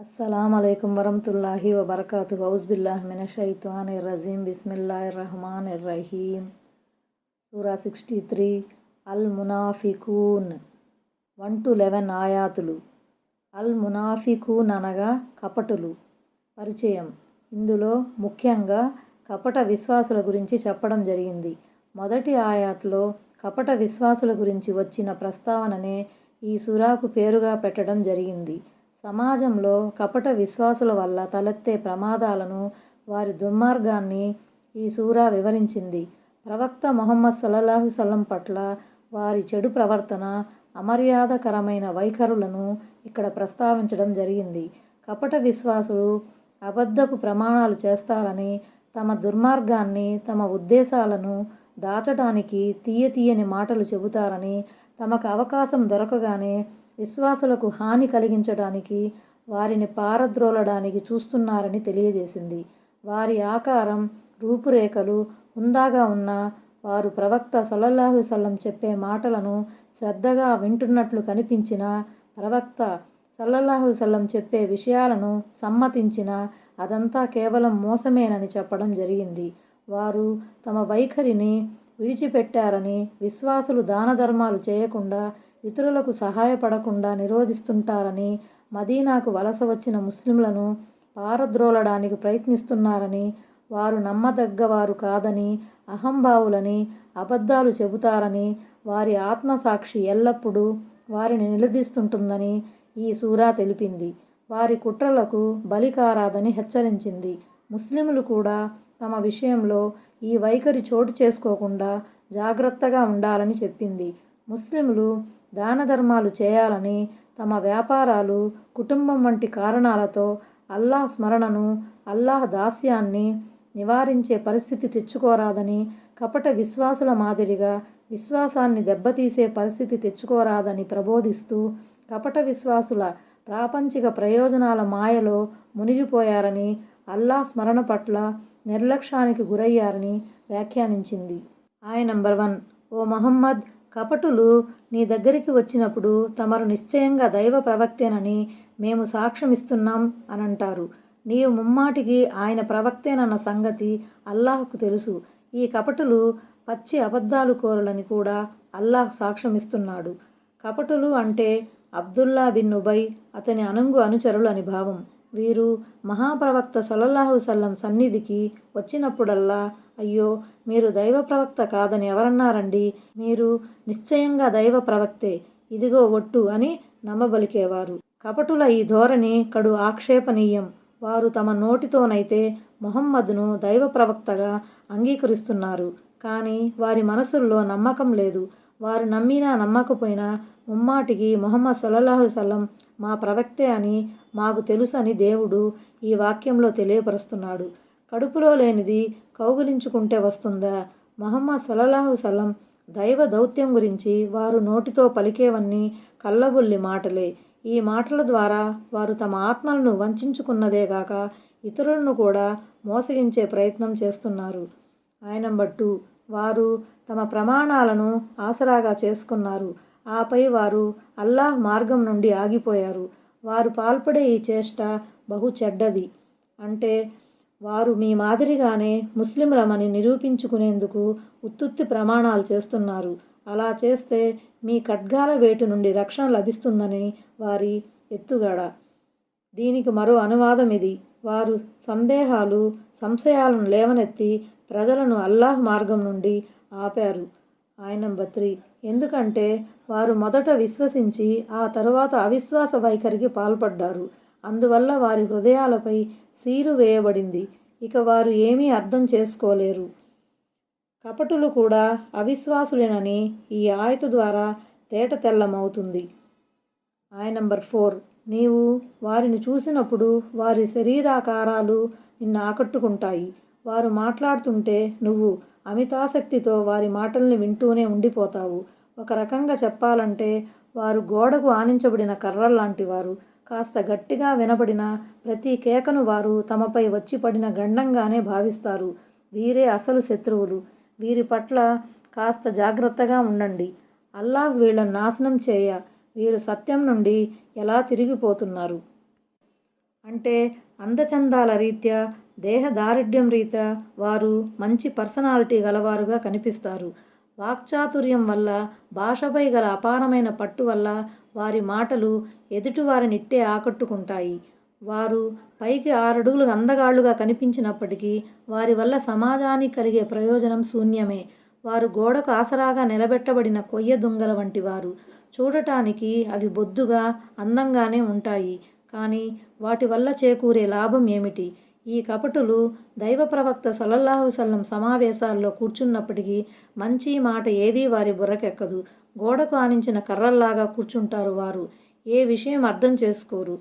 అస్సలం అయికం వరహతుల్లాహి వబర్కాతు హౌజ్బిల్లాహ్ మినషైతాన్ రజీం బిస్మిల్లా రహమాన్ రహీం సూరా సిక్స్టీ త్రీ. అల్ మునాఫికూన్. వన్ టు లెవెన్ ఆయాతులు. అల్ మునాఫికూన్ అనగా కపటులు. పరిచయం. ఇందులో ముఖ్యంగా కపట విశ్వాసుల గురించి చెప్పడం జరిగింది. మొదటి ఆయాత్లో కపట విశ్వాసుల గురించి వచ్చిన ప్రస్తావననే ఈ సురాకు పేరుగా పెట్టడం జరిగింది. సమాజంలో కపట విశ్వాసుల వల్ల తలెత్తే ప్రమాదాలను వారి దుర్మార్గాన్ని ఈ సూరా వివరించింది. ప్రవక్త మొహమ్మద్ సల్లల్లాహు సల్లం పట్ల వారి చెడు ప్రవర్తన అమర్యాదకరమైన వైఖరులను ఇక్కడ ప్రస్తావించడం జరిగింది. కపట విశ్వాసులు అబద్ధపు ప్రమాణాలు చేస్తారని తమ దుర్మార్గాన్ని తమ ఉద్దేశాలను దాచడానికి తీయ తీయని మాటలు చెబుతారని తమకు అవకాశం దొరకగానే విశ్వాసులకు హాని కలిగించడానికి వారిని పారద్రోలడానికి చూస్తున్నారని తెలియజేసింది. వారి ఆకారం రూపురేఖలు హుందాగా ఉన్న వారు ప్రవక్త సల్లల్లాహు సల్లం చెప్పే మాటలను శ్రద్ధగా వింటున్నట్లు కనిపించిన ప్రవక్త సల్లల్లాహు సల్లం చెప్పే విషయాలను సమ్మతించిన అదంతా కేవలం మోసమేనని చెప్పడం జరిగింది. వారు తమ వైఖరిని విడిచిపెట్టారని విశ్వాసులు దాన ధర్మాలు చేయకుండా ఇతరులకు సహాయపడకుండా నిరోధిస్తుంటారని మదీనాకు వలస వచ్చిన ముస్లింలను పారద్రోలడానికి ప్రయత్నిస్తున్నారని వారు నమ్మదగ్గవారు కాదని అహంభావులని అబద్ధాలు చెబుతారని వారి ఆత్మసాక్షి ఎల్లప్పుడూ వారిని నిలదీస్తుంటుందని ఈ సూరా తెలిపింది. వారి కుట్రలకు బలికారాదని హెచ్చరించింది. ముస్లింలు కూడా తమ విషయంలో ఈ వైఖరి చోటు చేసుకోకుండా జాగ్రత్తగా ఉండాలని చెప్పింది. ముస్లింలు దాన ధర్మాలు చేయాలని తమ వ్యాపారాలు కుటుంబం వంటి కారణాలతో అల్లాహ్ స్మరణను అల్లాహ్ దాస్యాన్ని నివారించే పరిస్థితి తెచ్చుకోరాదని కపట విశ్వాసుల మాదిరిగా విశ్వాసాన్ని దెబ్బతీసే పరిస్థితి తెచ్చుకోరాదని ప్రబోధిస్తూ కపట విశ్వాసుల ప్రాపంచిక ప్రయోజనాల మాయలో మునిగిపోయారని అల్లాహ్ స్మరణ పట్ల నిర్లక్ష్యానికి గురయ్యారని వ్యాఖ్యానించింది. ఆయన నంబర్ వన్ ఓ మహమ్మద్ కపటులు నీ దగ్గరికి వచ్చినప్పుడు తమరు నిశ్చయంగా దైవ ప్రవక్తేనని మేము సాక్ష్యమిస్తున్నాం అని అంటారు నీవు ముమ్మాటికి ఆయన ప్రవక్తేనన్న సంగతి అల్లాహ్కు తెలుసు. ఈ కపటులు పచ్చి అబద్ధాలు కోరలని కూడా అల్లాహ్ సాక్ష్యమిస్తున్నాడు. కపటులు అంటే అబ్దుల్లా బిన్ ఉబై అతని అనుంగు అనుచరులు అని భావం. వీరు మహాప్రవక్త సల్లల్లాహు సల్లం సన్నిధికి వచ్చినప్పుడల్లా అయ్యో మీరు దైవ ప్రవక్త కాదని ఎవరన్నారండి? మీరు నిశ్చయంగా దైవ ప్రవక్తే ఇదిగో ఒట్టు అని నమ్మబలికేవారు. కపటుల ఈ ధోరణి కడు ఆక్షేపణీయం వారు తమ నోటితోనైతే మొహమ్మద్ను దైవ ప్రవక్తగా అంగీకరిస్తున్నారు. కానీ వారి మనసుల్లో నమ్మకం లేదు. వారు నమ్మినా నమ్మకపోయినా ముమ్మాటికి మొహమ్మద్ సల్లల్లాహు సల్లం మా ప్రవక్తే అని మాకు తెలుసు అని దేవుడు ఈ వాక్యంలో తెలియపరుస్తున్నాడు. కడుపులో లేనిది కౌగులించుకుంటే వస్తుందా? మహమ్మద్ సల్లల్లాహు సలం దైవ దౌత్యం గురించి వారు నోటితో పలికేవన్నీ కల్లబుల్లి మాటలే. ఈ మాటల ద్వారా వారు తమ ఆత్మలను వంచుకున్నదేగాక ఇతరులను కూడా మోసగించే ప్రయత్నం చేస్తున్నారు. ఆయన బట్టు వారు తమ ప్రమాణాలను ఆసరాగా చేసుకున్నారు. ఆపై వారు అల్లాహ్ మార్గం నుండి ఆగిపోయారు. వారు పాల్పడే ఈ చేష్ట బహు చెడ్డది. అంటే వారు మీ మాదిరిగానే ముస్లింలమని నిరూపించుకునేందుకు ఉత్తుత్తి ప్రమాణాలు చేస్తున్నారు. అలా చేస్తే మీ ఖడ్గాల వేటు నుండి రక్షణ లభిస్తుందని వారి ఎత్తుగడ. దీనికి మరో అనువాదం ఇది. వారు సందేహాలు సంశయాలను లేవనెత్తి ప్రజలను అల్లాహ్ మార్గం నుండి ఆపారు. ఆయన బత్రి ఎందుకంటే వారు మొదట విశ్వసించి ఆ తరువాత అవిశ్వాస వైఖరికి పాల్పడ్డారు. అందువల్ల వారి హృదయాలపై సీరు వేయబడింది. ఇక వారు ఏమీ అర్థం చేసుకోలేరు. కపటులు కూడా అవిశ్వాసులేనని ఈ ఆయత ద్వారా తేట తెల్లమవుతుంది. ఆయ నంబర్ ఫోర్. నీవు వారిని చూసినప్పుడు వారి శరీరాకారాలు నిన్ను ఆకట్టుకుంటాయి. వారు మాట్లాడుతుంటే నువ్వు అమితాసక్తితో వారి మాటల్ని వింటూనే ఉండిపోతావు. ఒక రకంగా చెప్పాలంటే వారు గోడకు ఆనించబడిన కర్రల్లాంటి వారు కాస్త గట్టిగా వినబడిన ప్రతి కేకను వారు తమపై వచ్చి పడిన గండంగానే భావిస్తారు. వీరే అసలు శత్రువులు. వీరి పట్ల కాస్త జాగ్రత్తగా ఉండండి. అల్లాహ్ వీళ్ళను నాశనం చేయ. వీరు సత్యం నుండి ఎలా తిరిగిపోతున్నారు? అంటే అందచందాల రీత్యా దేహదారుఢ్యం రీత రీత్యా వారు మంచి పర్సనాలిటీ గలవారుగా కనిపిస్తారు. వాక్చాతుర్యం వల్ల భాషపై గల అపారమైన పట్టు వల్ల వారి మాటలు ఎదుటివారిని ఇట్టే ఆకట్టుకుంటాయి. వారు పైకి ఆరడుగులు అందగాళ్ళుగా కనిపించినప్పటికీ వారి వల్ల సమాజానికి కలిగే ప్రయోజనం శూన్యమే. వారు గోడకు ఆసరాగా నిలబెట్టబడిన కొయ్య దుంగల వంటి వారు. చూడటానికి అవి బొద్దుగా అందంగానే ఉంటాయి. కానీ వాటి వల్ల చేకూరే లాభం ఏమిటి? ఈ కపటులు దైవ ప్రవక్త సలల్లాహుసల్లం సమావేశాల్లో కూర్చున్నప్పటికీ మంచి మాట ఏదీ వారి బుర్రకెక్కదు. గోడకు ఆనించిన కర్రల్లాగా కూర్చుంటారు వారు. ఏ విషయం అర్థం చేసుకోరు.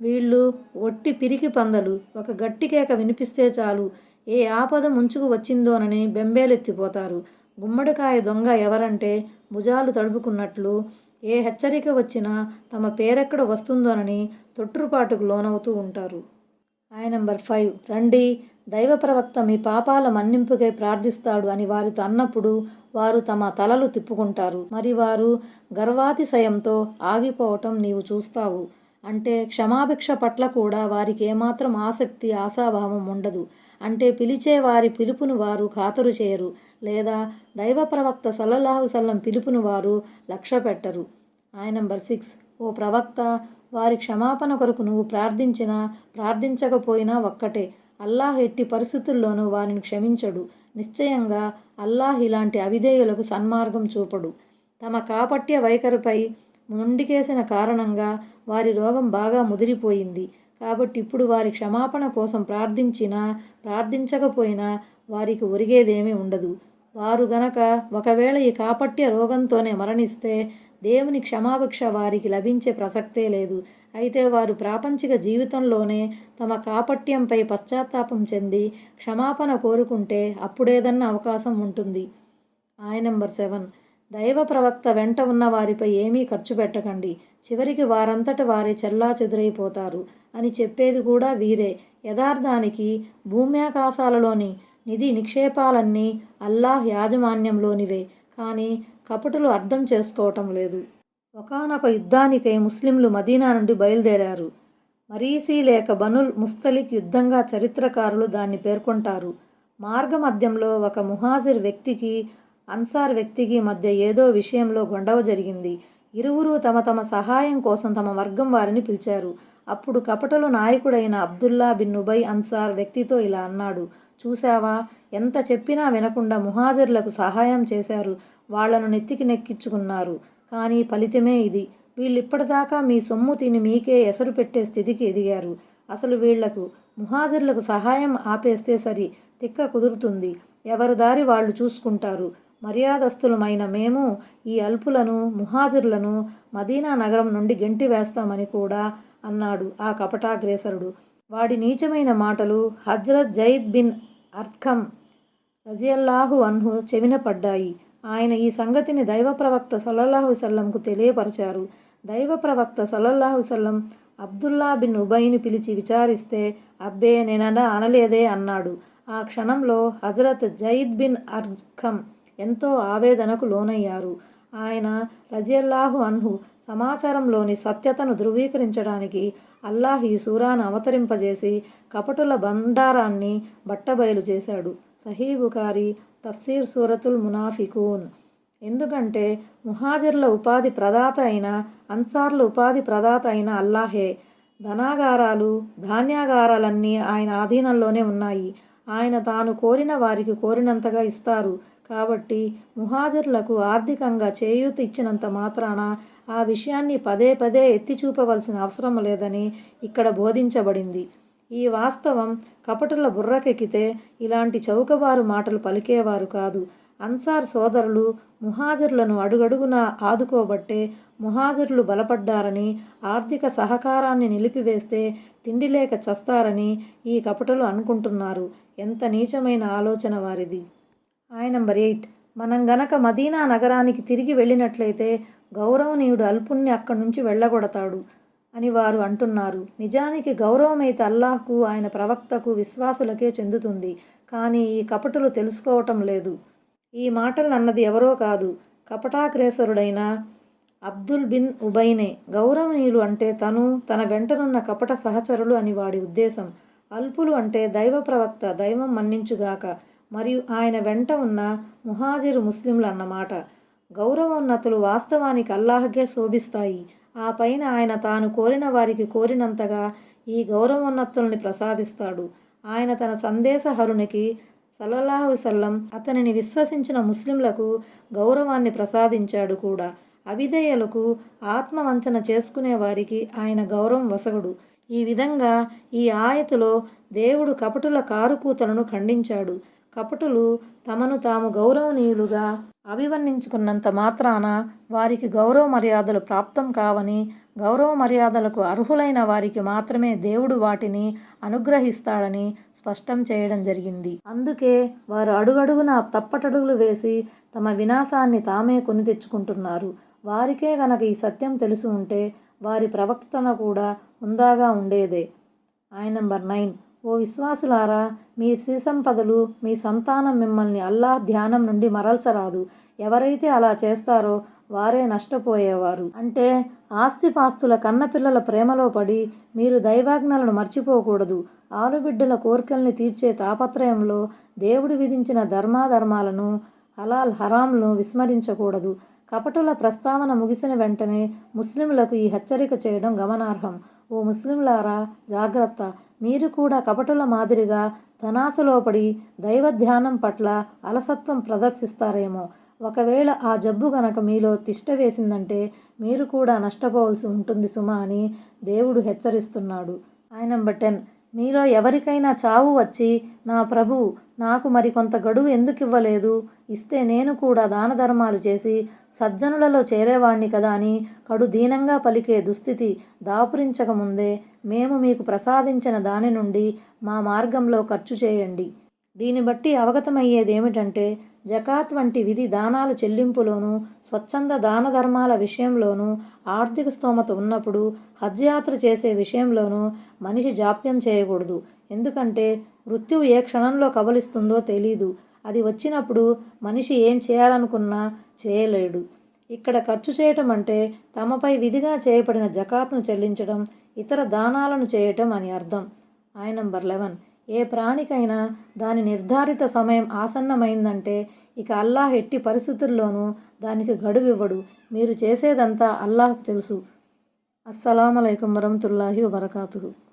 వీళ్ళు ఒట్టి పిరికి పందలు. ఒక గట్టి కేక వినిపిస్తే చాలు. ఏ ఆపద ముంచుకు వచ్చిందోనని బెంబేలెత్తిపోతారు. గుమ్మడికాయ దొంగ ఎవరంటే భుజాలు తడుపుకున్నట్లు ఏ హెచ్చరిక వచ్చినా తమ పేరెక్కడ వస్తుందోనని తొట్టుపాటుకు లోనవుతూ ఉంటారు. ఆయన నంబర్ ఫైవ్. రండి దైవ ప్రవక్త మీ పాపాల మన్నింపుకై ప్రార్థిస్తాడు అని వారితో అన్నప్పుడు వారు తమ తలలు తిప్పుకుంటారు. మరి వారు గర్వాతిశయంతో ఆగిపోవటం నీవు చూస్తావు. అంటే క్షమాభిక్ష పట్ల కూడా వారికి ఏమాత్రం ఆసక్తి ఆశాభావం ఉండదు. అంటే పిలిచే వారి పిలుపును వారు ఖాతరు చేయరు. లేదా దైవ ప్రవక్త సల్లల్లాహు సల్లం పిలుపును వారు లక్ష్య పెట్టరు ఆయన నంబర్ సిక్స్. ఓ ప్రవక్త వారి క్షమాపణ కొరకు నువ్వు ప్రార్థించినా ప్రార్థించకపోయినా ఒక్కటే. అల్లాహ్ ఎట్టి పరిస్థితుల్లోనూ వారిని క్షమించడు. నిశ్చయంగా అల్లాహ్ ఇలాంటి అవిధేయులకు సన్మార్గం చూపడు. తమ కాపట్య వైఖరిపై ముండికేసిన కారణంగా వారి రోగం బాగా ముదిరిపోయింది. కాబట్టి ఇప్పుడు వారి క్షమాపణ కోసం ప్రార్థించినా ప్రార్థించకపోయినా వారికి ఒరిగేదేమీ ఉండదు. వారు గనక ఒకవేళ ఈ కాపట్య రోగంతోనే మరణిస్తే దేవుని క్షమాభిక్ష వారికి లభించే ప్రసక్తే లేదు. అయితే వారు ప్రాపంచిక జీవితంలోనే తమ కాపట్యంపై పశ్చాత్తాపం చెంది క్షమాపణ కోరుకుంటే అప్పుడేదన్న అవకాశం ఉంటుంది. ఆయన నెంబర్ సెవెన్ దైవ ప్రవక్త వెంట ఉన్న వారిపై ఏమీ ఖర్చు పెట్టకండి. చివరికి వారంతట వారే చెల్లా చెదురైపోతారు అని చెప్పేది కూడా వీరే. యథార్థానికి భూమ్యాకాశాలలోని నిధి నిక్షేపాలన్నీ అల్లాహ్ యాజమాన్యంలోనివే. కానీ కపటులు అర్థం చేసుకోవటం లేదు. ఒకానొక యుద్ధానికై ముస్లింలు మదీనా నుండి బయలుదేరారు. మరీసీ లేక బనుల్ ముస్తలిక్ యుద్ధంగా చరిత్రకారులు దాన్ని పేర్కొంటారు. మార్గమధ్యంలో ఒక ముహాజిర్ వ్యక్తికి అన్సార్ వ్యక్తికి మధ్య ఏదో విషయంలో గొడవ జరిగింది. ఇరువురు తమ తమ సహాయం కోసం తమ వర్గం వారిని పిలిచారు. అప్పుడు కపటలు నాయకుడైన అబ్దుల్లా బిన్ ఉబై అన్సార్ వ్యక్తితో ఇలా అన్నాడు. చూశావా? ఎంత చెప్పినా వినకుండా ముహాజర్లకు సహాయం చేశారు. వాళ్ళను నెత్తికి నెక్కించుకున్నారు. కానీ ఫలితమే ఇది. వీళ్ళిప్పటిదాకా మీ సొమ్ము తిని మీకే ఎసరు పెట్టే స్థితికి ఎదిగారు. అసలు వీళ్ళకు ముహాజర్లకు సహాయం ఆపేస్తే సరి తిక్క కుదురుతుంది. ఎవరి దారి వాళ్ళు చూసుకుంటారు. మర్యాదస్తులమైన మేము ఈ అల్పులను ముహాజురులను మదీనా నగరం నుండి గెంటి వేస్తామని కూడా అన్నాడు ఆ కపటాగ్రేసరుడు. వాడి నీచమైన మాటలు హజ్రత్ జైద్ బిన్ అర్ఖం రజియల్లాహు అన్హు చెవిన పడ్డాయి. ఆయన ఈ సంగతిని దైవ ప్రవక్త సల్లల్లాహు సల్లంకు తెలియపరిచారు. దైవ ప్రవక్త సల్లల్లాహు సల్లం అబ్దుల్లా బిన్ ఉబైని పిలిచి విచారిస్తే అబ్బే నేనడా అనలేదే అన్నాడు. ఆ క్షణంలో హజరత్ జయిద్ బిన్ అర్ఖం ఎంతో ఆవేదనకు లోనయ్యారు. ఆయన రజియల్లాహు అన్హు సమాచారంలోని సత్యతను ధృవీకరించడానికి అల్లాహ్ ఈ సూరాను అవతరింపజేసి కపటుల బండారాన్ని బట్టబయలు చేశాడు. సహీ బుకారి తఫ్సీర్ సూరతుల్ మునాఫికూన్ ఎందుకంటే ముహాజిర్ల ఉపాధి ప్రదాత అయిన అన్సార్ల ఉపాధి ప్రదాత అయిన అల్లాహే. ధనాగారాలు ధాన్యాగారాలన్నీ ఆయన ఆధీనంలోనే ఉన్నాయి. ఆయన తాను కోరిన వారికి కోరినంతగా ఇస్తారు. కాబట్టి ముహాజర్లకు ఆర్థికంగా చేయూత ఇచ్చినంత మాత్రాన ఆ విషయాన్ని పదే పదే ఎత్తి చూపవలసిన అవసరం లేదని ఇక్కడ బోధించబడింది. ఈ వాస్తవం కపటుల బుర్రకెక్కితే ఇలాంటి చౌకబారు మాటలు పలికేవారు కాదు. అన్సార్ సోదరులు ముహాజర్లను అడుగడుగునా ఆదుకోబట్టే ముహాజర్లు బలపడ్డారని ఆర్థిక సహకారాన్ని నిలిపివేస్తే తిండి లేక చస్తారని ఈ కపటలు అనుకుంటున్నారు. ఎంత నీచమైన ఆలోచన వారిది. ఆయన నంబర్ ఎయిట్. మనం గనక మదీనా నగరానికి తిరిగి వెళ్ళినట్లయితే గౌరవనీయుడు అల్పుణ్ణి అక్కడి నుంచి వెళ్ళగొడతాడు అని వారు అంటున్నారు. నిజానికి గౌరవమైతే అల్లాహ్కు ఆయన ప్రవక్తకు విశ్వాసులకే చెందుతుంది. కానీ ఈ కపటులు తెలుసుకోవటం లేదు. ఈ మాటలు అన్నది ఎవరో కాదు. కపటాగ్రేసరుడైన అబ్దుల్ బిన్ ఉబైనే గౌరవనీయులు అంటే తను తన వెంటనున్న కపట సహచరులు అని వాడి ఉద్దేశం. అల్పులు అంటే దైవ ప్రవక్త దైవం మన్నించుగాక. మరియు ఆయన వెంట ఉన్న ముహాజిరు ముస్లింలు అన్నమాట. గౌరవోన్నతులు వాస్తవానికి అల్లాహకే శోభిస్తాయి. ఆ పైన ఆయన తాను కోరిన వారికి కోరినంతగా ఈ గౌరవోన్నతుల్ని ప్రసాదిస్తాడు. ఆయన తన సందేశహరునికి సల్లల్లాహు సల్లం అతనిని విశ్వసించిన ముస్లింలకు గౌరవాన్ని ప్రసాదించాడు కూడా. అవిధేయులకు ఆత్మవంచన చేసుకునే వారికి ఆయన గౌరవం వసగుడు. ఈ విధంగా ఈ ఆయతులో దేవుడు కపటుల కారుకూతలను ఖండించాడు. కపటులు తమను తాము గౌరవనీయులుగా అభివర్ణించుకున్నంత మాత్రాన వారికి గౌరవ మర్యాదలు ప్రాప్తం కావని గౌరవ మర్యాదలకు అర్హులైన వారికి మాత్రమే దేవుడు వాటిని అనుగ్రహిస్తాడని స్పష్టం చేయడం జరిగింది. అందుకే వారు అడుగడుగున తప్పటడుగులు వేసి తమ వినాశాన్ని తామే కొని తెచ్చుకుంటున్నారు. వారికే గనక ఈ సత్యం తెలిసి ఉంటే వారి ప్రవక్తన కూడా హుందాగా ఉండేదే. ఆయన నంబర్ నైన్. ఓ విశ్వాసులారా మీ శ్రీసంపదలు మీ సంతానం మిమ్మల్ని అల్లాహ్ ధ్యానం నుండి మరల్చరాదు. ఎవరైతే అలా చేస్తారో వారే నష్టపోయేవారు. అంటే ఆస్తిపాస్తుల కన్నపిల్లల ప్రేమలో పడి మీరు దైవాజ్ఞలను మర్చిపోకూడదు. ఆలుబిడ్డల కోరికల్ని తీర్చే తాపత్రయంలో దేవుడు విధించిన ధర్మాధర్మాలను హలాల్ హరాంను విస్మరించకూడదు. కపటుల ప్రస్తావన ముగిసిన వెంటనే ముస్లింలకు ఈ హెచ్చరిక చేయడం గమనార్హం. ఓ ముస్లింలారా జాగ్రత్త. మీరు కూడా కపటుల మాదిరిగా ధనాశలో పడి దైవ ధ్యానం పట్ల అలసత్వం ప్రదర్శిస్తారేమో. ఒకవేళ ఆ జబ్బు గనక మీలో తిష్ట వేసిందంటే మీరు కూడా నష్టపోవలసి ఉంటుంది సుమా అని దేవుడు హెచ్చరిస్తున్నాడు. ఆయన నెంబర్ టెన్. మీలో ఎవరికైనా చావు వచ్చి నా ప్రభు నాకు మరి కొంత గడువు ఎందుకు ఇవ్వలేదు? ఇస్తే నేను కూడా దాన ధర్మాలు చేసి సజ్జనులలో చేరేవాణ్ణి కదా అని కడు దీనంగా పలికే దుస్థితి దాపురించకముందే మేము మీకు ప్రసాదించిన దాని నుండి మా మార్గంలో ఖర్చు చేయండి. దీన్ని బట్టి అవగతమయ్యేది ఏమిటంటే జకాత్ వంటి విధి దానాల చెల్లింపులోనూ స్వచ్ఛంద దాన ధర్మాల విషయంలోనూ ఆర్థిక స్తోమత ఉన్నప్పుడు హజ్ యాత్ర చేసే విషయంలోనూ మనిషి జాప్యం చేయకూడదు. ఎందుకంటే మృత్యువు ఏ క్షణంలో కబలిస్తుందో తెలీదు. అది వచ్చినప్పుడు మనిషి ఏం చేయాలనుకున్నా చేయలేడు. ఇక్కడ ఖర్చు చేయటం అంటే తమపై విధిగా చేయబడిన జకాత్ను చెల్లించడం ఇతర దానాలను చేయటం అని అర్థం. ఆయన నంబర్ లెవెన్. ఏ ప్రాణికైనా దాని నిర్ధారిత సమయం ఆసన్నమైందంటే ఇక అల్లాహ్ ఎట్టి పరిస్థితుల్లోనూ దానికి గడువు ఇవ్వడు మీరు చేసేదంతా అల్లాహ్కు తెలుసు. అస్సలం అయికం వరహతుల్లాహి వబర్కాతుహు.